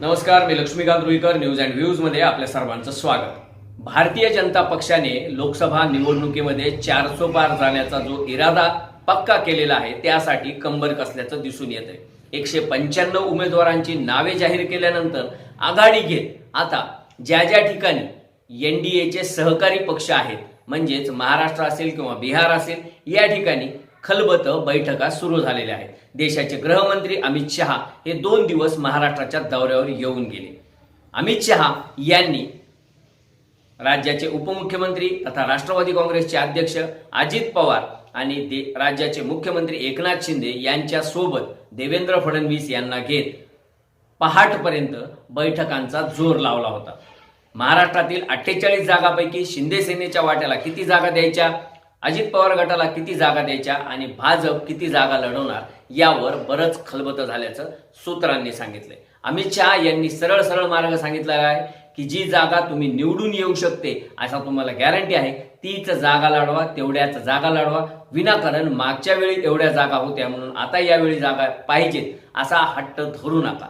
नमस्कार मी Laxmikant Ruikar news and व्ह्यूजमध्ये आपल्या सर्वांचं स्वागत. भारतीय जनता पक्षाने लोकसभा निवडणुकीमध्ये चारसो पार जाण्याचा जो इरादा पक्का केलेला आहे त्यासाठी कंबर कसल्याचं दिसून येत आहे एकशे पंच्याण्णव उमेदवारांची नावे जाहीर केल्यानंतर आघाडी घेत आता ज्या ज्या ठिकाणी एनडीएचे सहकारी पक्ष आहेत म्हणजेच महाराष्ट्र असेल किंवा बिहार असेल या ठिकाणी खलबत बैठका सुरू झालेल्या आहेत. देशाचे गृहमंत्री अमित शहा हे दोन दिवस महाराष्ट्राच्या दौऱ्यावर येऊन गेले. अमित शहा यांनी राज्याचे उपमुख्यमंत्री तथा राष्ट्रवादी काँग्रेसचे अध्यक्ष अजित पवार आणि दे राज्याचे मुख्यमंत्री एकनाथ शिंदे यांच्या सोबत देवेंद्र फडणवीस यांना घेत पहाटपर्यंत बैठकांचा जोर लावला होता. महाराष्ट्रातील अठ्ठेचाळीस जागापैकी शिंदे सेनेच्या वाट्याला किती जागा द्यायच्या? अजित पवार गटाला किती जागा द्यायच्या आणि भाजप किती जागा लढवणार यावर बरंच खलबत झाल्याचं सूत्रांनी सांगितलंय. अमित शहा यांनी सरळ सरळ मार्ग सांगितला आहे की जी जागा तुम्ही निवडून येऊ शकते असा तुम्हाला गॅरंटी आहे तीच जागा लढवा तेवढ्याच जागा लढवा. विनाकारण मागच्या वेळी एवढ्या जागा होत्या म्हणून आता यावेळी जागा पाहिजेत असा हट्ट धरू नका.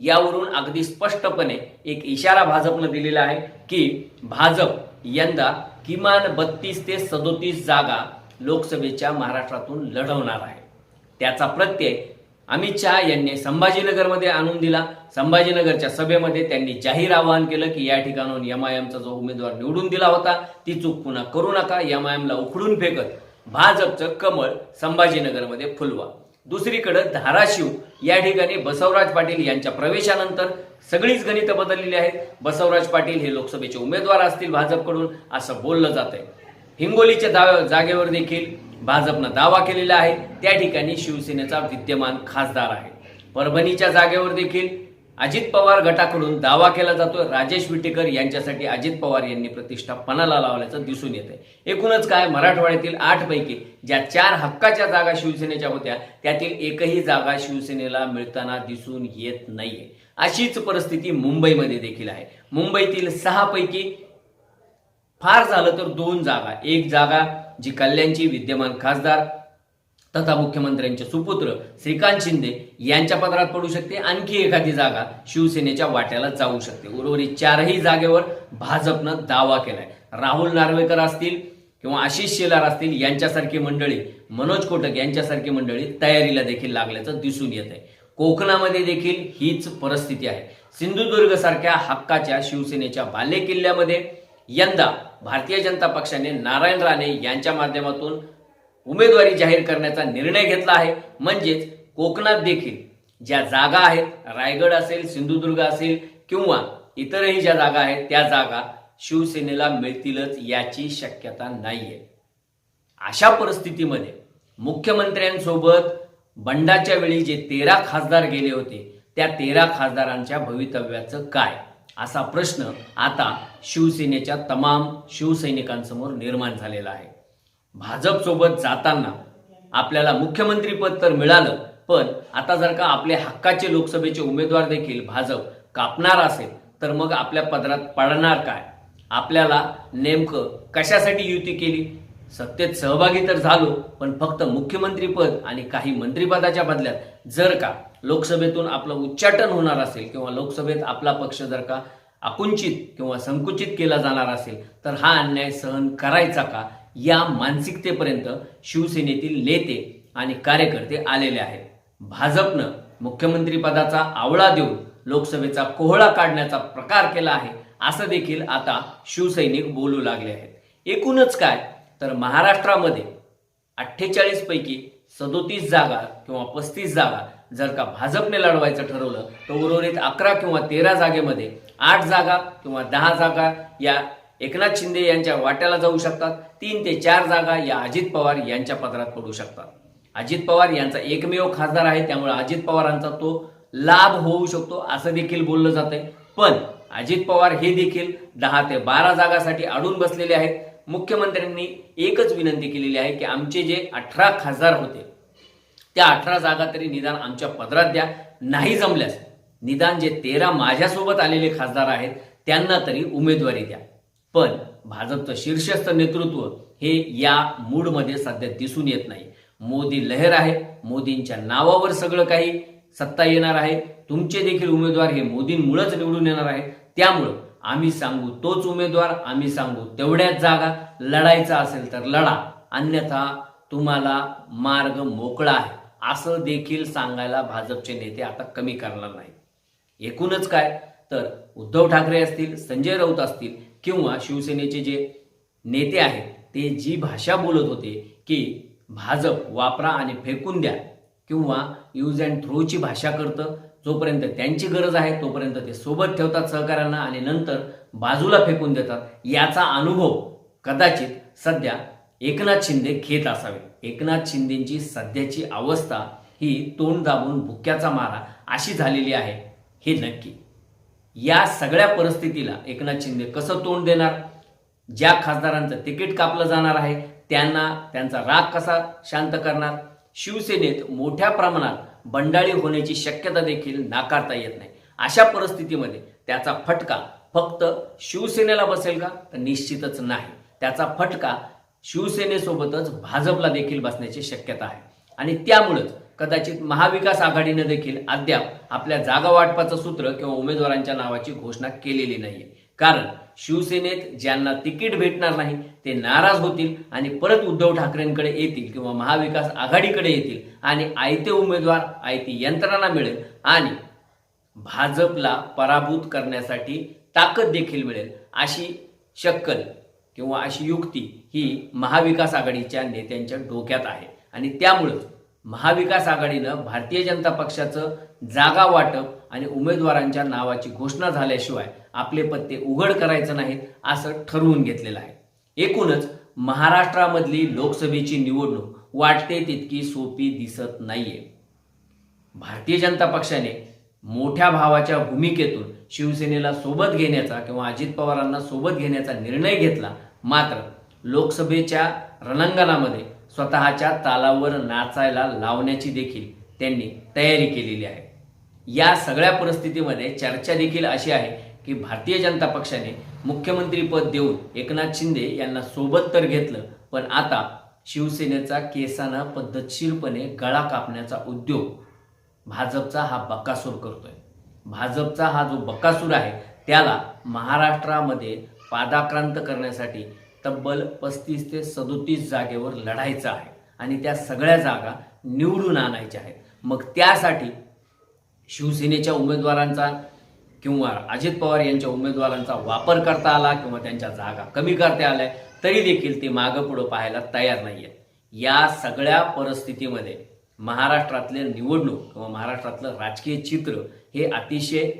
यावरून अगदी स्पष्टपणे एक इशारा भाजपनं दिलेला आहे की भाजप यंदा किमान बत्तीस ते सदोतीस जागा लोकसभेच्या महाराष्ट्रातून लढवणार आहे. त्याचा प्रत्यय अमित शहा यांनी संभाजीनगरमध्ये आणून दिला. संभाजीनगरच्या सभेमध्ये त्यांनी जाहीर आवाहन केलं की या ठिकाणून एमआयएमचा जो उमेदवार निवडून दिला होता ती चूक पुन्हा करू नका. एमआयएमला उखडून फेकत भाजपचं कमळ संभाजीनगरमध्ये फुलवा. दुसरीकडे धाराशिव या ठिकाणी बसवराज पाटील यांच्या प्रवेशानंतर सगळीच गणितं बदललेली आहेत. बसवराज पाटील हे लोकसभेचे उमेदवार असतील भाजपकडून असं बोललं जात आहे हिंगोलीच्या दाव जागेवर देखील भाजपनं दावा केलेला आहे. त्या ठिकाणी शिवसेनेचा विद्यमान खासदार आहे. परभणीच्या जागेवर देखील अजित पवार गटाकडून दावा केला जातोय. राजेश विटेकर यांच्यासाठी अजित पवार यांनी प्रतिष्ठा पणाला लावल्याचं दिसून येत आहे एकूणच काय? मराठवाड्यातील आठ पैकी ज्या चार हक्काच्या जागा शिवसेनेच्या होत्या त्यातील एकही जागा शिवसेनेला मिळताना दिसून येत नाहीये. अशीच परिस्थिती मुंबईमध्ये देखील आहे. मुंबईतील सहा पैकी फार झालं तर दोन जागा. एक जागा जी कल्याणची विद्यमान खासदार तथा मुख्यमंत्र्यांचे सुपुत्र श्रीकांत शिंदे यांच्या पदरात पडू शकते. आणखी एखादी जागा शिवसेनेच्या वाट्याला जाऊ शकते. उर्वरित चारही जागेवर भाजपनं दावा केलाय. राहुल नार्वेकर असतील किंवा आशिष शेलार असतील यांच्यासारखी मंडळी मनोज कोटक यांच्यासारखी मंडळी तयारीला देखील लागल्याचं दिसून येत आहे. कोकणामध्ये देखील हीच परिस्थिती आहे. सिंधुदुर्ग सारख्या हक्काच्या शिवसेनेच्या बालेकिल्ल्यामध्ये यंदा भारतीय जनता पक्षाने नारायण राणे यांच्या माध्यमातून उमेदवारी जाहीर करण्याचा निर्णय घेतला आहे. म्हणजेच कोकणात देखील ज्या जागा आहेत रायगड असेल सिंधुदुर्ग असेल किंवा इतरही ज्या जागा आहेत त्या जागा शिवसेनेला मिळतीलच याची शक्यता नाहीये. अशा परिस्थितीमध्ये मुख्यमंत्र्यांसोबत बंडाच्या वेळी जे तेरा खासदार गेले होते त्या तेरा खासदारांच्या भवितव्याचं काय? असा प्रश्न आता शिवसेनेच्या तमाम शिवसैनिकांसमोर निर्माण झालेला आहे. भाजपसोबत जाताना आपल्याला मुख्यमंत्रीपद तर मिळालं पण आता जर का आपले हक्काचे लोकसभेचे उमेदवार देखील भाजप कापणार असेल तर मग आपल्या पदरात पडणार काय? आपल्याला नेमकं कशासाठी युती केली? सत्तेत सहभागी तर झालो पण फक्त मुख्यमंत्रीपद आणि काही मंत्रिपदाच्या बदल्यात जर का लोकसभेतून आपलं उच्चाटन होणार असेल किंवा लोकसभेत आपला पक्ष जर का आकुंचित किंवा संकुचित केला जाणार असेल तर हा अन्याय सहन करायचा का? या मानसिकतेपर्यंत शिवसेनेतील नेते आणि कार्यकर्ते आलेले आहेत. भाजपनं मुख्यमंत्रीपदाचा आवळा देऊन लोकसभेचा कोहळा काढण्याचा प्रकार केला आहे असं देखील आता शिवसैनिक बोलू लागले आहेत. एकूणच काय? तर महाराष्ट्रामध्ये अठ्ठेचाळीस पैकी सदोतीस जागा किंवा पस्तीस जागा जर का भाजपने लढवायचं ठरवलं तर उर्वरित अकरा किंवा तेरा जागेमध्ये आठ जागा किंवा दहा जागा या एकनाथ शिंदे यांच्या वाट्याला जाऊ शकतात. तीन ते चार जागा या अजित पवार यांच्या पदरात पडू शकतात. अजित पवार यांचा एकमेव खासदार आहे त्यामुळे अजित पवारांचा तो लाभ होऊ शकतो असं देखील बोललं जातंय. पण अजित पवार हे देखील दहा ते बारा जागासाठी अडून बसलेले आहेत. मुख्यमंत्र्यांनी एकच विनंती केलेली आहे की आमचे जे अठरा खासदार होते त्या अठरा जागा तरी निदान आमच्या पदरात द्या. नाही जमल्यास निदान जे तेरा माझ्यासोबत आलेले खासदार आहेत त्यांना तरी उमेदवारी द्या. पण भाजपचं शीर्षस्थ नेतृत्व हे या मूडमध्ये सध्या दिसून येत नाही. मोदी लहर आहे मोदींच्या नावावर सगळं काही सत्ता येणार आहे. तुमचे देखील उमेदवार हे मोदींमुळेच निवडून येणार आहे त्यामुळं आम्ही सांगू तोच उमेदवार आम्ही सांगू तेवढ्याच जागा. लढायचा असेल तर लढा. अन्यथा तुम्हाला मार्ग मोकळा आहे. असं देखील सांगायला भाजपचे नेते आता कमी करणार नाही एकूणच काय? तर उद्धव ठाकरे असतील संजय राऊत असतील किंवा शिवसेनेचे जे नेते आहेत ते जी भाषा बोलत होते की भाजप वापरा आणि फेकून द्या किंवा यूज अँड थ्रोची भाषा करतं जोपर्यंत त्यांची गरज आहे तोपर्यंत ते सोबत ठेवतात सहकाऱ्यांना आणि नंतर बाजूला फेकून देतात. याचा अनुभव कदाचित सध्या एकनाथ शिंदे घेत असावे एकनाथ शिंदेची सध्याची अवस्था ही तोंड दाबून भुक्याचा मारा अशी झालेली आहे. हे नक्की. या सगळ्या परिस्थितीला एकनाथ शिंदे कसं तोंड देणार? ज्या खासदारांचं तिकीट कापलं जाणार आहे त्यांना त्यांचा राग कसा शांत करणार? शिवसेनेत मोठ्या प्रमाणात बंडाळी होण्याची शक्यता देखील नाकारता येत नाही. अशा परिस्थितीमध्ये त्याचा फटका फक्त शिवसेनेला बसेल का? तर निश्चितच नाही. त्याचा फटका शिवसेनेसोबतच भाजपला देखील बसण्याची शक्यता आहे. आणि त्यामुळंच कदाचित महाविकास आघाडीनं देखील अद्याप आपल्या जागा वाटपाचं सूत्र किंवा उमेदवारांच्या नावाची घोषणा केलेली नाहीये. कारण शिवसेनेत ज्यांना तिकीट भेटणार नाही ते नाराज होतील आणि परत उद्धव ठाकरेंकडे येतील किंवा महाविकास आघाडीकडे येतील आणि आयते उमेदवार आयती यंत्रणा मिळेल आणि भाजपला पराभूत करण्यासाठी ताकद देखील मिळेल अशी शक्कल किंवा अशी युक्ती ही महाविकास आघाडीच्या नेत्यांच्या डोक्यात आहे. आणि त्यामुळंच महाविकास आघाडीनं भारतीय जनता पक्षाचं जागा वाटप आणि उमेदवारांच्या नावाची घोषणा झाल्याशिवाय आपले पत्ते उघड करायचं नाहीत असं ठरवून घेतलेलं आहे. एकूणच महाराष्ट्रामधली लोकसभेची निवडणूक वाटते तितकी सोपी दिसत नाहीये. भारतीय जनता पक्षाने मोठ्या भावाच्या भूमिकेतून शिवसेनेला सोबत घेण्याचा किंवा अजित पवारांना सोबत घेण्याचा निर्णय घेतला मात्र लोकसभेच्या रणांगणामध्ये स्वतःच्या तालावर नाचायला लावण्याची देखील त्यांनी तयारी केलेली आहे. या सगळ्या परिस्थितीमध्ये चर्चा देखील अशी आहे की भारतीय जनता पक्षाने मुख्यमंत्रीपद देऊन एकनाथ शिंदे यांना सोबत तर घेतलं पण आता शिवसेनेचा केसानं पद्धतशीरपणे गळा कापण्याचा उद्योग भाजपचा हा बकासूर करतोय. भाजपचा हा जो बकासूर आहे त्याला महाराष्ट्रामध्ये पादाक्रांत करण्यासाठी तब्बल पस्तीस ते सदोतीस जागेवर लढायचं आहे. आणि त्या सगळ्या जागा निवडून आणायच्या आहेत. मग त्यासाठी शिवसेनेच्या उमेदवारांचा किंवा अजित पवार यांच्या उमेदवारांचा वापर करता आला किंवा त्यांच्या जागा कमी करता आल्या तरी देखील ते मागं पुढं पाहायला तयार नाहीये. या सगळ्या परिस्थितीमध्ये महाराष्ट्रातले निवडणूक किंवा महाराष्ट्रातलं राजकीय चित्र हे अतिशय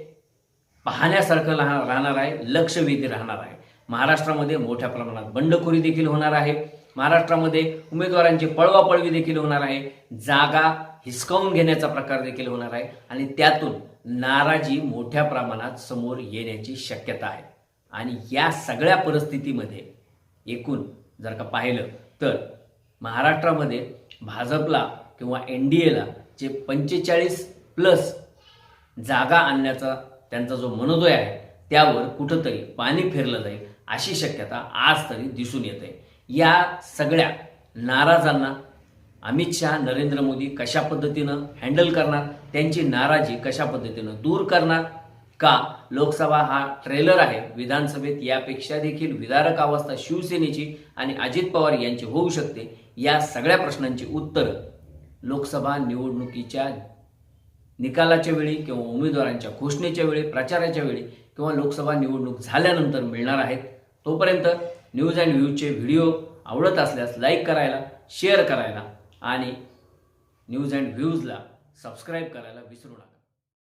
पाहण्यासारखं राहणार आहे लक्षवेधी राहणार आहे. महाराष्ट्रामध्ये मोठ्या प्रमाणात बंडखोरी देखील होणार आहे. महाराष्ट्रामध्ये उमेदवारांची पळवापळवी देखील होणार आहे. जागा हिसकावून घेण्याचा प्रकार देखील होणार आहे. आणि त्यातून नाराजी मोठ्या प्रमाणात समोर येण्याची शक्यता आहे. आणि या सगळ्या परिस्थितीमध्ये एकूण जर का पाहिलं तर महाराष्ट्रामध्ये भाजपला किंवा एन डी एला जे पंचेचाळीस प्लस जागा आणण्याचा त्यांचा जो मनोदय आहे त्यावर कुठंतरी पाणी फिरलं जाईल. अशी शक्यता आज तरी दिसून येते. या सगळ्या नाराजांना अमित शहा नरेंद्र मोदी कशा पद्धतीनं हँडल करणार? त्यांची नाराजी कशा पद्धतीनं दूर करणार? का? लोकसभा हा ट्रेलर आहे. विधानसभेत यापेक्षा देखील विदारक अवस्था शिवसेनेची आणि अजित पवार यांची होऊ शकते. या सगळ्या प्रश्नांची उत्तरं लोकसभा निवडणुकीच्या निकालाच्या वेळी किंवा उमेदवारांच्या घोषणेच्या वेळी प्रचाराच्या वेळी किंवा लोकसभा निवडणूक झाल्यानंतर मिळणार आहेत. तोपर्यंत न्यूज अँड व्ह्यूजचे व्हिडिओ आवडत असल्यास लाईक करायला शेअर करायला आणि न्यूज अँड व्ह्यूजला सबस्क्राईब करायला विसरू नका.